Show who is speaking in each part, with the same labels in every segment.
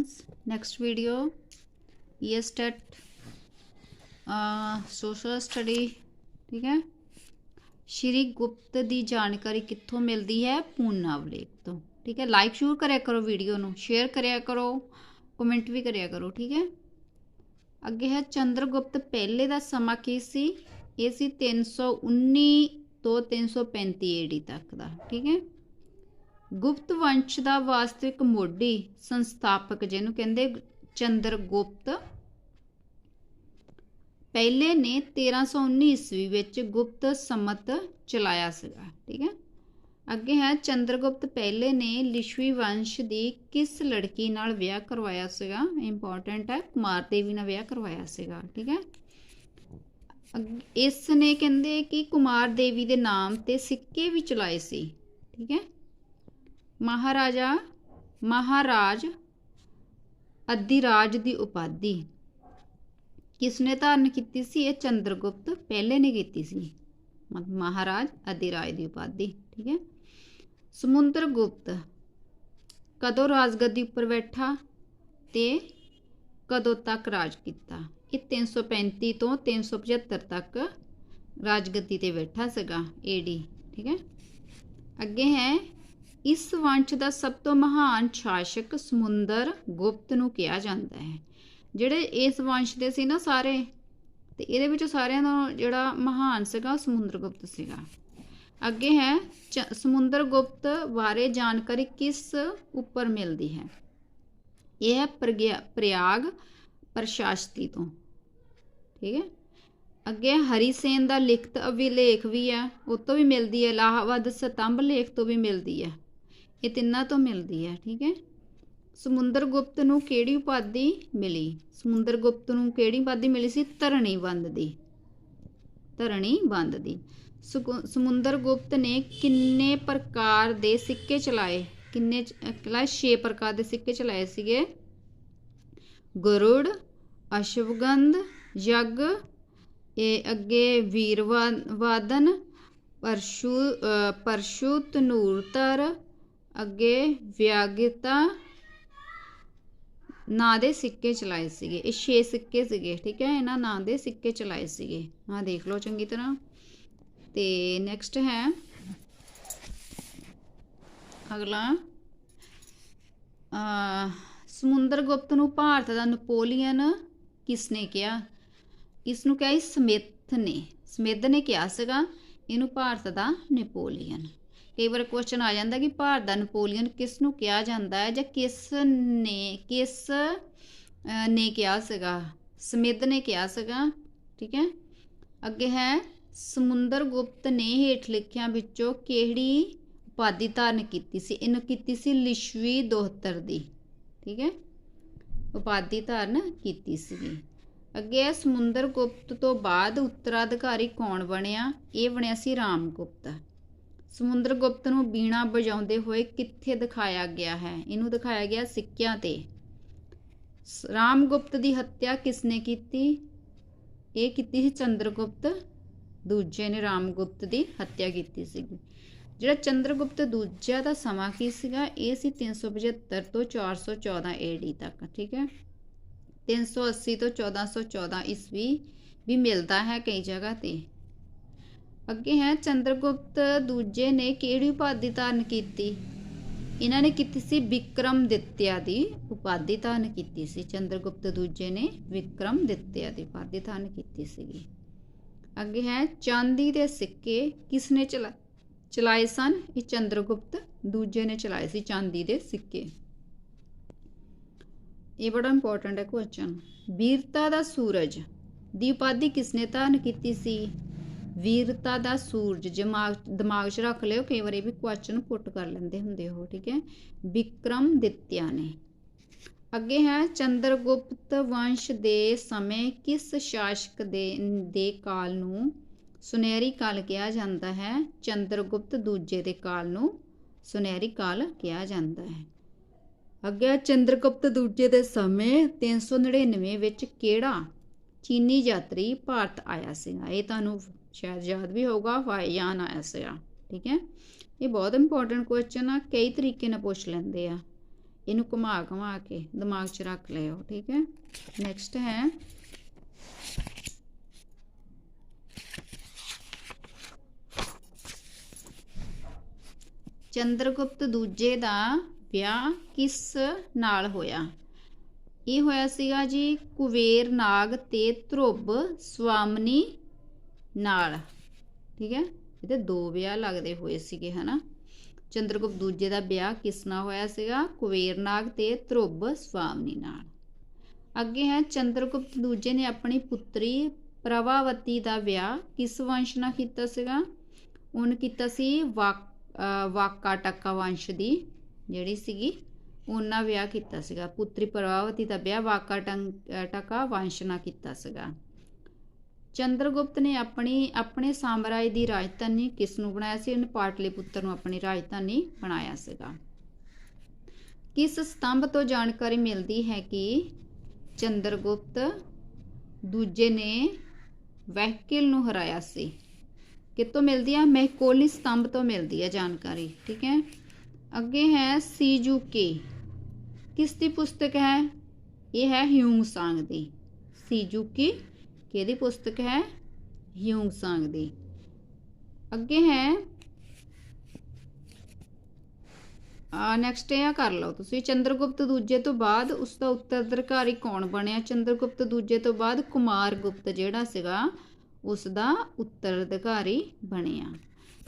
Speaker 1: friends next video. ESTET social study ਠੀਕ ਹੈ ਸ਼੍ਰੀ ਗੁਪਤ ਦੀ ਜਾਣਕਾਰੀ ਕਿੱਥੋਂ ਮਿਲਦੀ ਹੈ ਪੂਨਾਵਲੇਖ ਤੋਂ ਠੀਕ ਹੈ ਲਾਈਕ ਸ਼ੁਰੂ ਕਰਿਆ ਕਰੋ ਵੀਡੀਓ ਨੂੰ ਸ਼ੇਅਰ ਕਰਿਆ ਕਰੋ ਕਮੈਂਟ ਵੀ ਕਰਿਆ ਕਰੋ ਠੀਕ ਹੈ ਅੱਗੇ ਹੈ ਚੰਦਰਗੁਪਤ ਪਹਿਲੇ ਦਾ ਸਮਾਂ ਕੀ ਸੀ ਇਹ ਸੀ 319 ਤੋਂ 335 ਏਡੀ ਤੱਕ ਦਾ ਠੀਕ ਹੈ ਗੁਪਤ ਵੰਸ਼ ਦਾ ਵਾਸਤਵਿਕ ਮੋਢੀ ਸੰਸਥਾਪਕ ਜਿਹਨੂੰ ਕਹਿੰਦੇ ਚੰਦਰ ਗੁਪਤ ਪਹਿਲੇ ਨੇ 1319 ਈਸਵੀ ਵਿੱਚ ਗੁਪਤ ਸਮਤ ਚਲਾਇਆ ਸੀਗਾ, ਠੀਕ ਹੈ? ਅੱਗੇ ਹੈ, ਚੰਦਰਗੁਪਤ ਪਹਿਲੇ ਨੇ ਲਿਸ਼ਵੀ ਵੰਸ਼ ਦੀ ਕਿਸ ਲੜਕੀ ਨਾਲ ਵਿਆਹ ਕਰਵਾਇਆ ਸੀਗਾ? ਇੰਪੋਰਟੈਂਟ ਹੈ, ਕੁਮਾਰ ਦੇਵੀ ਨਾਲ ਵਿਆਹ ਕਰਵਾਇਆ ਸੀਗਾ, ਠੀਕ ਹੈ? ਇਸ ਨੇ ਕਹਿੰਦੇ ਕਿ ਕੁਮਾਰ ਦੇਵੀ ਦੇ ਨਾਮ ਤੇ ਸਿੱਕੇ ਵੀ ਚਲਾਏ ਸੀ, ਠੀਕ ਹੈ? ਮਹਾਰਾਜਾ ਮਹਾਰਾਜ ਅਧਿਰਾਜ ਦੀ ਉਪਾਧੀ ਕਿਸ ਨੇ ਧਾਰਨ ਕੀਤੀ ਸੀ ਇਹ ਚੰਦਰਗੁਪਤ ਪਹਿਲੇ ਨੇ ਕੀਤੀ ਸੀ ਮਹਾਰਾਜ ਅਧਿਰਾਜ ਦੀ ਉਪਾਧੀ ਠੀਕ ਹੈ ਸਮੁੰਦਰ ਗੁਪਤ ਕਦੋਂ ਰਾਜਗੱਦੀ ਉੱਪਰ ਬੈਠਾ ਤੇ ਕਦੋਂ ਤੱਕ ਰਾਜ ਕੀਤਾ ਇਹ 335 ਤੋਂ 375 ਤੱਕ ਰਾਜਗੱਦੀ ਤੇ ਬੈਠਾ ਸੀਗਾ ਏਡੀ ਠੀਕ ਹੈ ਅੱਗੇ ਹੈ ਇਸ ਵੰਸ਼ ਦਾ ਸਭ ਤੋਂ ਮਹਾਨ ਸ਼ਾਸਕ ਸਮੁੰਦਰ ਗੁਪਤ ਨੂੰ ਕਿਹਾ ਜਾਂਦਾ ਹੈ। ਜਿਹੜੇ ਇਸ ਵੰਸ਼ ਦੇ ਸੀ ਨਾ ਸਾਰੇ, ਤੇ ਇਹਦੇ ਵਿੱਚੋਂ ਸਾਰਿਆਂ ਦਾ ਜਿਹੜਾ ਮਹਾਨ ਸੀਗਾ ਸਮੁੰਦਰ ਗੁਪਤ ਸੀਗਾ। ਅੱਗੇ ਹੈ ਸਮੁੰਦਰ ਗੁਪਤ ਬਾਰੇ ਜਾਣਕਾਰੀ ਕਿਸ ਉੱਪਰ ਮਿਲਦੀ ਹੈ? ਇਹ ਹੈ ਪ੍ਰਯਾਗ ਪ੍ਰਸ਼ਾਸਤੀ ਤੋਂ। ਠੀਕ ਹੈ? ਅੱਗੇ ਹਰੀ ਸੇਨ ਦਾ ਲਿਖਤ ਅਭਿਲੇਖ ਵੀ ਹੈ, ਉਹ ਤੋਂ ਵੀ ਮਿਲਦੀ ਹੈ ਲਾਹਵਦ ਸਤੰਭ ਲੇਖ ਤੋਂ ਵੀ ਮਿਲਦੀ ਹੈ। ਇਹ ਤਿੰਨਾਂ ਤੋਂ ਮਿਲਦੀ ਹੈ, ਠੀਕ ਹੈ। ਸਮੁੰਦਰ ਗੁਪਤ ਨੂੰ ਕਿਹੜੀ ਉਪਾਧੀ ਮਿਲੀ? ਸਮੁੰਦਰ ਗੁਪਤ ਨੂੰ ਕਿਹੜੀ ਉਪਾਧੀ ਮਿਲੀ ਸੀ? ਧਰਣੀ ਬੰਦ ਦੀ। ਧਰਣੀ ਬੰਦ ਦੀ। ਸਮੁੰਦਰ ਗੁਪਤ ਨੇ ਕਿੰਨੇ ਪ੍ਰਕਾਰ ਦੇ ਸਿੱਕੇ ਚਲਾਏ? ਕਿੰਨੇ ਚਲਾਏ? 6 ਪ੍ਰਕਾਰ ਦੇ ਸਿੱਕੇ ਚਲਾਏ ਸੀਗੇ। ਗਰੁੜ, ਅਸ਼ਵਗੰਧ, ਯਗ, ਇਹ ਅੱਗੇ ਵੀਰਵਾਦਨ ਪਰਸ਼ੂ ਪਰਸ਼ੂ ਤਨੂਰਤਰ ਅੱਗੇ ਵਿਆਗਿਤਾ ਨਾਂ ਦੇ ਸਿੱਕੇ ਚਲਾਏ ਸੀਗੇ। ਇਹ 6 ਸਿੱਕੇ ਸੀਗੇ, ਠੀਕ ਹੈ? ਇਹਨਾਂ ਨਾਂ ਦੇ ਸਿੱਕੇ ਚਲਾਏ ਸੀਗੇ। ਹਾਂ ਦੇਖ ਲਓ ਚੰਗੀ ਤਰ੍ਹਾਂ। ਤੇ ਨੈਕਸਟ ਹੈ। ਅਗਲਾ। ਆ ਸਮੁੰਦਰ ਗੁਪਤ ਨੂੰ ਭਾਰਤ ਦਾ ਨਪੋਲੀਅਨ ਕਿਸਨੇ ਕਿਹਾ? ਇਸ ਨੂੰ ਕਿਹਾ ਸਮਿਥ ਨੇ। ਸਮਿਥ ਨੇ ਕਿਹਾ ਸੀਗਾ, ਇਹਨੂੰ ਭਾਰਤ ਦਾ ਨਪੋਲੀਅਨ। ਕਈ ਵਾਰ ਕੁਐਸਚਨ ਆ ਜਾਂਦਾ ਕਿ ਭਾਰਤ ਦਾ ਨਪੋਲੀਅਨ ਕਿਸ ਨੂੰ ਕਿਹਾ ਜਾਂਦਾ ਹੈ ਜਾਂ ਕਿਸ ਨੇ ਕਿਸ ਨੇ ਕਿਹਾ ਸੀਗਾ? ਸਮਿਧ ਨੇ ਕਿਹਾ ਸੀਗਾ, ਠੀਕ ਹੈ? ਅੱਗੇ ਹੈ, ਸਮੁੰਦਰ ਗੁਪਤ ਨੇ ਹੇਠ ਲਿਖਿਆਂ ਵਿੱਚੋਂ ਕਿਹੜੀ ਉਪਾਧੀ ਧਾਰਨ ਕੀਤੀ ਸੀ? ਇਹਨੂੰ ਕੀਤੀ ਸੀ ਲਿਸ਼ਵੀ ਦੋਹਤਰ ਦੀ, ਠੀਕ ਹੈ? ਉਪਾਧੀ ਧਾਰਨ ਕੀਤੀ ਸੀਗੀ। ਅੱਗੇ ਸਮੁੰਦਰ ਗੁਪਤ ਤੋਂ ਬਾਅਦ ਉੱਤਰਾਧਿਕਾਰੀ ਕੌਣ ਬਣਿਆ? ਇਹ ਬਣਿਆ ਸੀ ਰਾਮ ਗੁਪਤ ਸਮੁੰਦਰ ਗੁਪਤ ਨੂੰ ਬੀਣਾ ਵਜਾਉਂਦੇ ਹੋਏ ਕਿੱਥੇ ਦਿਖਾਇਆ ਗਿਆ ਹੈ? ਇਹਨੂੰ ਦਿਖਾਇਆ ਗਿਆ ਸਿੱਕਿਆਂ ਤੇ। ਰਾਮਗੁਪਤ ਦੀ ਹੱਤਿਆ ਕਿਸਨੇ ਕੀਤੀ? ਇਹ ਕੀਤੀ ਸੀ ਚੰਦਰਗੁਪਤ। ਦੂਜੇ ਨੇ ਰਾਮਗੁਪਤ ਦੀ ਹੱਤਿਆ ਕੀਤੀ ਸੀ ਜਿਹੜਾ ਚੰਦਰਗੁਪਤ ਦੂਜਾ ਦਾ ਸਮਾਂ ਕੀ ਸੀਗਾ? ਇਹ ਸੀ 375 ਤੋਂ 414 ਏਡੀ ਤੱਕ, ਠੀਕ ਹੈ? 380 ਤੋਂ 1414 ਈਸਵੀ ਵੀ ਮਿਲਦਾ ਹੈ ਕਈ ਜਗ੍ਹਾ ਤੇ। ਅੱਗੇ ਹੈ, ਚੰਦਰਗੁਪਤ ਦੂਜੇ ਨੇ ਕਿਹੜੀ ਉਪਾਧੀ ਧਾਰਨ ਕੀਤੀ? ਇਹਨਾਂ ਨੇ ਕੀਤੀ ਸੀ ਵਿਕਰਮ ਦਿੱਤਿਆ ਦੀ ਉਪਾਧੀ ਧਾਰਨ ਕੀਤੀ ਸੀ। ਚੰਦਰਗੁਪਤ ਦੂਜੇ ਨੇ ਵਿਕਰਮ ਦਿੱਤਿਆ ਦੀ ਉਪਾਧੀ ਧਾਰਨ ਕੀਤੀ ਸੀਗੀ। ਅੱਗੇ ਹੈ, ਚਾਂਦੀ ਦੇ ਸਿੱਕੇ ਕਿਸ ਨੇ ਚਲਾ, ਚਲਾਏ ਸਨ? ਇਹ ਚੰਦਰਗੁਪਤ ਦੂਜੇ ਨੇ ਚਲਾਏ ਸੀ, ਚਾਂਦੀ ਦੇ ਸਿੱਕੇ। ਇਹ ਬੜਾ ਇੰਪੋਰਟੈਂਟ ਹੈ ਕੁਐਸਚਨ ਵੀਰਤਾ ਦਾ ਸੂਰਜ ਦੀ ਉਪਾਧੀ ਕਿਸ ਨੇ ਧਾਰਨ ਕੀਤੀ ਸੀ? ਵੀਰਤਾ ਦਾ ਸੂਰਜ ਦਿਮਾਗ ਦਿਮਾਗ 'ਚ ਰੱਖ ਲਿਓ, ਕਈ ਵਾਰੀ ਵੀ ਕੁਐਸਚਨ ਪੁੱਟ ਕਰ ਲੈਂਦੇ ਹੁੰਦੇ ਹੋ ਠੀਕ ਹੈ? ਵਿਕਰਮ ਦਿੱਤਿਆ ਨੇ। ਅੱਗੇ ਹੈ, ਚੰਦਰਗੁਪਤ ਵੰਸ਼ ਦੇ ਸਮੇਂ ਕਿਸ ਸ਼ਾਸਕ ਦੇ ਦੇ ਕਾਲ ਨੂੰ ਸੁਨਹਿਰੀ ਕਾਲ ਕਿਹਾ ਜਾਂਦਾ ਹੈ? ਚੰਦਰਗੁਪਤ ਦੂਜੇ ਦੇ ਕਾਲ ਨੂੰ ਸੁਨਹਿਰੀ ਕਾਲ ਕਿਹਾ ਜਾਂਦਾ ਹੈ। ਅੱਗੇ ਚੰਦਰਗੁਪਤ ਦੂਜੇ ਦੇ ਸਮੇਂ 399 ਵਿੱਚ ਕਿਹੜਾ ਚੀਨੀ ਯਾਤਰੀ ਭਾਰਤ ਆਇਆ ਸੀਗਾ? ਇਹ ਤੁਹਾਨੂੰ ਸ਼ਾਇਦ ਯਾਦ ਵੀ ਹੋਊਗਾ ਫਾਇਯਾਨ ਆਇਆ ਠੀਕ ਹੈ ਇਹ ਬਹੁਤ ਇੰਪੋਰਟੈਂਟ ਕੁਐਸਚਨ ਆ ਕਈ ਤਰੀਕੇ ਨਾਲ ਪੁੱਛ ਲੈਂਦੇ ਆ ਇਹਨੂੰ ਘੁਮਾ ਘੁਮਾ ਕੇ ਦਿਮਾਗ 'ਚ ਰੱਖ ਲਿਓ ਠੀਕ ਹੈ ਨੈਕਸਟ ਹੈ ਚੰਦਰਗੁਪਤ ਦੂਜੇ ਦਾ ਵਿਆਹ ਕਿਸ ਨਾਲ ਹੋਇਆ ਇਹ ਹੋਇਆ ਸੀਗਾ ਜੀ ਕੁਵੇਰ ਨਾਗ ਤੇ ਧਰੁਵ ਸਵਾਮਨੀ ਨਾਲ। ਠੀਕ ਹੈ? ਇਹਦੇ ਦੋ ਵਿਆਹ ਲੱਗਦੇ ਹੋਏ ਸੀਗੇ, ਹਨਾ? ਚੰਦਰਗੁਪਤ ਦੂਜੇ ਦਾ ਵਿਆਹ ਕਿਸ ਨਾਲ ਹੋਇਆ ਸੀਗਾ? ਕੁਵੇਰਨਾਗ ਤੇ ਧਰੁਵ ਸੁਆਮਨੀ ਨਾਲ। ਅੱਗੇ ਹੈ, ਚੰਦਰਗੁਪਤ ਦੂਜੇ ਨੇ ਆਪਣੀ ਪੁੱਤਰੀ ਪ੍ਰਭਾਵਤੀ ਦਾ ਵਿਆਹ ਕਿਸ ਵੰਸ਼ ਨਾਲ ਕੀਤਾ ਸੀਗਾ? ਉਹਨੇ ਕੀਤਾ ਸੀ ਵਾਕ ਅਹ ਵਾਕਾਟਕਾ ਵੰਸ਼ ਦੀ, ਜਿਹੜੀ ਸੀਗੀ, ਉਹਨਾਂ ਵਿਆਹ ਕੀਤਾ ਸੀਗਾ। ਪੁੱਤਰੀ ਪ੍ਰਭਾਵਤੀ ਦਾ ਵਿਆਹ ਵਾਕਾ ਵਾਕਾਟਕਾ ਵੰਸ਼ ਨਾਲ ਕੀਤਾ ਸੀਗਾ। ਚੰਦਰਗੁਪਤ ਨੇ ਆਪਣੀ, ਆਪਣੇ ਸਾਮਰਾਜ ਦੀ ਰਾਜਧਾਨੀ ਕਿਸ ਨੂੰ ਬਣਾਇਆ ਸੀ? ਉਹਨੇ ਪਾਟਲੀਪੁੱਤਰ ਨੂੰ ਆਪਣੀ ਰਾਜਧਾਨੀ ਬਣਾਇਆ ਸੀਗਾ। ਕਿਸ ਸਤੰਭ ਤੋਂ ਜਾਣਕਾਰੀ ਮਿਲਦੀ ਹੈ ਕਿ ਚੰਦਰਗੁਪਤ ਦੂਜੇ ਨੇ ਵਹਿਕਿਲ ਨੂੰ ਹਰਾਇਆ ਸੀ? ਕਿੱਥੋਂ ਮਿਲਦੀ ਹੈ ਮਹਿਕੋਲੀ ਸਤੰਭ ਤੋਂ ਮਿਲਦੀ ਹੈ ਜਾਣਕਾਰੀ, ਠੀਕ ਹੈ? ਅੱਗੇ ਹੈ ਸੀਜੂਕੇ। ਕਿਸ ਦੀ ਪੁਸਤਕ ਹੈ? ਇਹ ਹੈ ਹਿਊਂਗ ਸਾਂਗ ਦੀ। ਸੀਜੂਕੀ ਕਿਹਦੀ ਪੁਸਤਕ ਹੈ? ਹਿਊਂਗ ਸਾਂਗ ਦੀ। ਅੱਗੇ ਹੈ। ਆ ਨੈਕਸਟ ਇਹ ਕਰ ਲਓ ਤੁਸੀਂ। ਚੰਦਰਗੁਪਤ ਦੂਜੇ ਤੋਂ ਬਾਅਦ ਉਸ ਦਾ ਉੱਤਰਾਧਿਕਾਰੀ ਕੌਣ ਬਣਿਆ? ਚੰਦਰਗੁਪਤ ਦੂਜੇ ਤੋਂ ਬਾਅਦ ਕੁਮਾਰ ਗੁਪਤ, ਜਿਹੜਾ ਸੀਗਾ ਉਸ ਦਾ ਉੱਤਰਾਧਿਕਾਰੀ ਬਣਿਆ।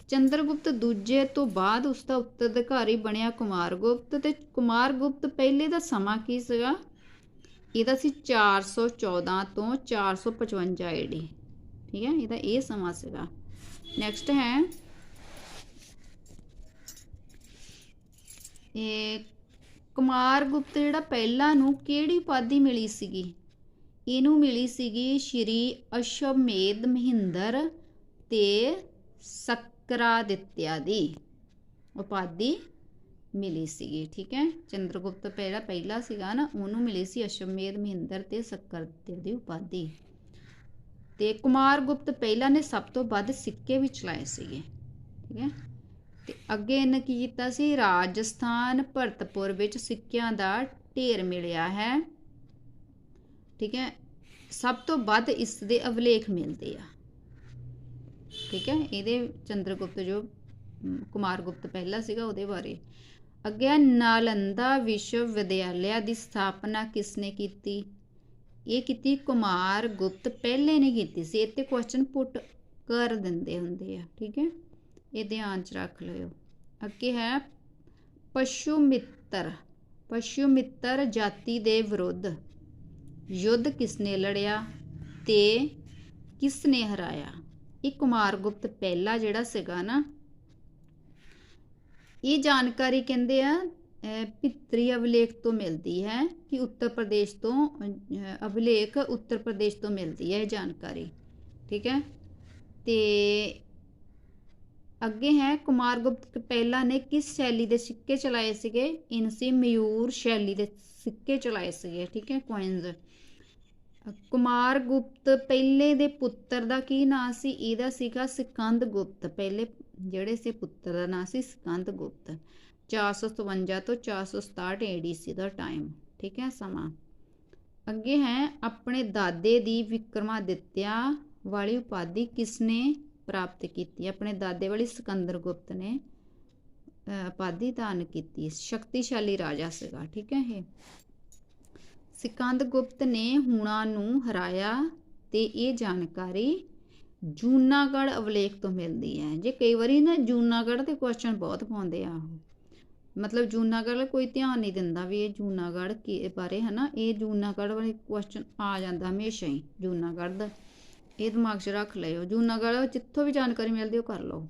Speaker 1: ਚੰਦਰਗੁਪਤ ਦੂਜੇ ਤੋਂ ਬਾਅਦ ਉਸ ਦਾ ਉੱਤਰਾਧਿਕਾਰੀ ਬਣਿਆ ਕੁਮਾਰ ਗੁਪਤ। ਤੇ ਕੁਮਾਰ ਗੁਪਤ ਪਹਿਲੇ ਦਾ ਸਮਾਂ ਕੀ ਸੀਗਾ? ਇਹਦਾ ਸੀ 414 ਤੋਂ 455 ਏਡੀ ਠੀਕ ਹੈ? ਇਹਦਾ ਇਹ ਸਮਾਂ ਸੀਗਾ। ਨੈਕਸਟ ਹੈ। ਇਹ ਕੁਮਾਰ ਗੁਪਤ ਜਿਹੜਾ ਪਹਿਲਾ ਨੂੰ ਕਿਹੜੀ ਉਪਾਧੀ ਮਿਲੀ ਸੀਗੀ? ਇਹਨੂੰ ਮਿਲੀ ਸੀਗੀ ਸ਼੍ਰੀ ਅਸ਼ਮੇਧ ਮਹਿੰਦਰ ਤੇ ਸਕਰਾਦਿੱਤਿਆ ਦੀ ਉਪਾਧੀ। ਮਿਲੀ ਸੀਗੀ ਠੀਕ ਹੈ? ਚੰਦਰਗੁਪਤ ਪਹਿਲਾ ਪਹਿਲਾ ਸੀਗਾ ਨਾ ਉਹਨੂੰ ਮਿਲੀ ਸੀ ਅਸ਼ਵਮੇਧ ਮਹਿੰਦਰ ਤੇ ਸਕਰਾਦਿੱਤਿਆ ਦੀ ਉਪਾਧੀ। ਤੇ ਕੁਮਾਰਗੁਪਤ ਪਹਿਲਾ ਨੇ ਸਭ ਤੋਂ ਵੱਧ ਸਿੱਕੇ ਵੀ ਚਲਾਏ ਸੀਗੇ ਠੀਕ ਹੈ? ਤੇ ਅੱਗੇ ਇਹਨੇ ਕੀ ਕੀਤਾ ਸੀ? ਰਾਜਸਥਾਨ ਭਰਤਪੁਰ ਵਿੱਚ ਸਿੱਕਿਆਂ ਦਾ ਢੇਰ ਮਿਲਿਆ ਹੈ ਠੀਕ ਹੈ? ਸਭ ਤੋਂ ਵੱਧ ਇਸ ਦੇ ਅਵਲੇਖ ਮਿਲਦੇ ਆ ਠੀਕ ਹੈ? ਇਹਦੇ ਚੰਦਰਗੁਪਤ ਜੋ ਅਮ, ਕੁਮਾਰਗੁਪਤ ਪਹਿਲਾ ਸੀਗਾ ਉਹਦੇ ਬਾਰੇ। ਅੱਗੇ ਨਾਲੰਦਾ ਵਿਸ਼ਵ ਵਿਦਿਆਲਿਆ ਦੀ ਸਥਾਪਨਾ ਕਿਸਨੇ ਕੀਤੀ? ਇਹ ਕੀਤੀ ਕੁਮਾਰ ਗੁਪਤ, ਪਹਿਲੇ ਨੇ ਕੀਤੀ ਸੀ। ਇੱਥੇ ਕੁਐਸਚਨ ਪੁੱਟ ਕਰ ਦਿੰਦੇ ਹੁੰਦੇ ਆ, ਠੀਕ ਹੈ? ਇਹ ਧਿਆਨ ਚ ਰੱਖ ਲਿਓ। ਅੱਗੇ ਹੈ, ਪਸ਼ੂ ਮਿੱਤਰ ਪਸ਼ੂ ਮਿੱਤਰ ਜਾਤੀ ਦੇ ਵਿਰੁੱਧ ਯੁੱਧ ਕਿਸਨੇ ਲੜਿਆ ਤੇ ਕਿਸਨੇ ਹਰਾਇਆ? ਇਹ ਕੁਮਾਰ ਗੁਪਤ ਪਹਿਲਾ ਜਿਹੜਾ ਸੀਗਾ ਨਾ ਇਹ ਜਾਣਕਾਰੀ ਕਹਿੰਦੇ ਆ ਅਹ, ਪਿਤਰੀ ਅਵਲੇਖ ਤੋਂ ਮਿਲਦੀ ਹੈ ਕਿ ਉੱਤਰ ਪ੍ਰਦੇਸ਼ ਤੋਂ ਅਹ, ਅਵਲੇਖ ਉੱਤਰ ਪ੍ਰਦੇਸ਼ ਤੋਂ ਮਿਲਦੀ ਹੈ ਇਹ ਜਾਣਕਾਰੀ ਠੀਕ ਹੈ? ਤੇ ਅੱਗੇ ਹੈ ਕੁਮਾਰ ਗੁਪਤ ਪਹਿਲਾ ਨੇ ਕਿਸ ਸ਼ੈਲੀ ਦੇ ਸਿੱਕੇ ਚਲਾਏ ਸੀਗੇ? ਇਨਸੀ ਮਯੂਰ ਸ਼ੈਲੀ ਦੇ ਸਿੱਕੇ ਚਲਾਏ ਸੀਗੇ ਠੀਕ ਹੈ ਕੋਇਨਸ ਕੁਮਾਰ ਗੁਪਤ ਪਹਿਲੇ ਦੇ ਪੁੱਤਰ ਦਾ ਕੀ ਨਾਂ ਸੀ? ਇਹਦਾ ਸੀਗਾ ਸਿਕੰਦ ਗੁਪਤ। ਪਹਿਲੇ ਜਿਹੜੇ ਸੀ ਪੁੱਤਰ ਦਾ ਨਾਂ ਸੀ ਸਿਕੰਦ ਗੁਪਤ। 457 ਤੋਂ 467 ਏਡੀਸੀ ਦਾ ਟਾਈਮ ਠੀਕ ਹੈ ਸਮਾਂ। ਅੱਗੇ ਹੈ, ਆਪਣੇ ਦਾਦੇ ਦੀ ਵਿਕਰਮਾਦਿੱਤਿਆ ਵਾਲੀ ਉਪਾਧੀ ਕਿਸਨੇ ਪ੍ਰਾਪਤ ਕੀਤੀ? ਆਪਣੇ ਦਾਦੇ ਵਾਲੀ ਸਿਕੰਦਰ ਗੁਪਤ ਨੇ ਉਪਾਧੀ ਦਾਨ ਕੀਤੀ। ਸ਼ਕਤੀਸ਼ਾਲੀ ਰਾਜਾ ਸੀਗਾ, ਠੀਕ ਹੈ ਇਹ। ਸਿਕੰਦ ਗੁਪਤ ਨੇ ਹੁਣਾ ਨੂੰ ਹਰਾਇਆ ਤੇ ਇਹ ਜਾਣਕਾਰੀ ਜੂਨਾਗੜ ਅਵਲੇਖ ਤੋਂ ਮਿਲਦੀ ਹੈ। ਜੇ ਕਈ ਵਾਰੀ ਨਾ ਜੂਨਾਗੜ ਤੇ ਕੁਐਸਚਨ ਬਹੁਤ ਪਾਉਂਦੇ ਆ ਮਤਲਬ ਜੂਨਾਗੜ ਕੋਈ ਧਿਆਨ ਨਹੀਂ ਦਿੰਦਾ ਵੀ ਇਹ ਜੂਨਾਗੜ ਕੀ ਬਾਰੇ ਹਨਾ? ਇਹ ਜੂਨਾਗੜ ਵਾਲੇ ਕੁਐਸਚਨ ਆ ਜਾਂਦਾ ਹਮੇਸ਼ਾ ਹੀ ਜੂਨਾਗੜ ਦਾ। ਇਹ ਦਿਮਾਗ 'ਚ ਰੱਖ ਲਿਓ। ਜੂਨਾਗੜ ਜਿੱਥੋਂ ਵੀ ਜਾਣਕਾਰੀ ਮਿਲਦੀ ਉਹ ਕਰ ਲਓ।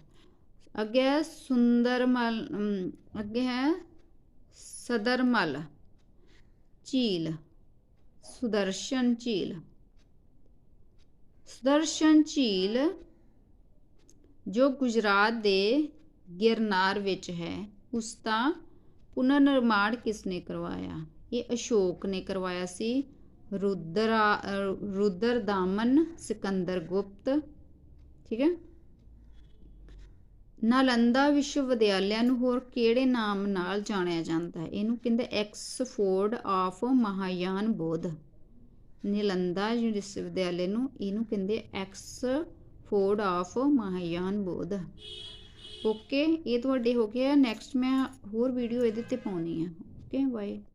Speaker 1: ਅੱਗੇ ਹੈ ਸੁੰਦਰਮਲ ਅਮ, ਅੱਗੇ ਹੈ ਸਦਰਮਲ ਝੀਲ। ਸੁਦਰਸ਼ਨ ਝੀਲ। ਸੁਦਰਸ਼ਨ ਝੀਲ ਜੋ ਗੁਜਰਾਤ ਦੇ ਗਿਰਨਾਰ ਵਿੱਚ ਹੈ, ਉਸ ਦਾ ਪੁਨਰ ਨਿਰਮਾਣ ਕਿਸ ਨੇ ਕਰਵਾਇਆ? ਇਹ ਅਸ਼ੋਕ ਨੇ ਕਰਵਾਇਆ ਸੀ। ਰੁਦਰ ਰੁਦਰ ਦਾਮਨ ਸਿਕੰਦਰ ਗੁਪਤ, ਠੀਕ ਹੈ? ਨਾਲੰਦਾ ਵਿਸ਼ਵ ਵਿਦਿਆਲਿਆ ਨੂੰ ਹੋਰ ਕਿਹੜੇ ਨਾਮ ਨਾਲ ਜਾਣਿਆ ਜਾਂਦਾ ਹੈ? ਇਹਨੂੰ ਕਹਿੰਦੇ ਐਕਸਫੋਰਡ ਆਫ ਮਹਾਯਾਨ ਬੋਧ। ਨਾਲੰਦਾ ਵਿਸ਼ਵ ਵਿਦਿਆਲੇ ਨੂੰ ਇਹਨੂੰ ਕਹਿੰਦੇ ਐਕਸਫੋਰਡ ਆਫ ਮਹਾਯਾਨ ਬੋਧ। ਓਕੇ ਇਹ ਤੁਹਾਡੇ ਹੋ ਗਿਆ ਨੈਕਸਟ ਮੈਂ ਹੋਰ ਵੀਡੀਓ ਇਹਦੇ ਤੇ ਪਾਉਣੀ ਹੈ ਓਕੇ ਬਾਏ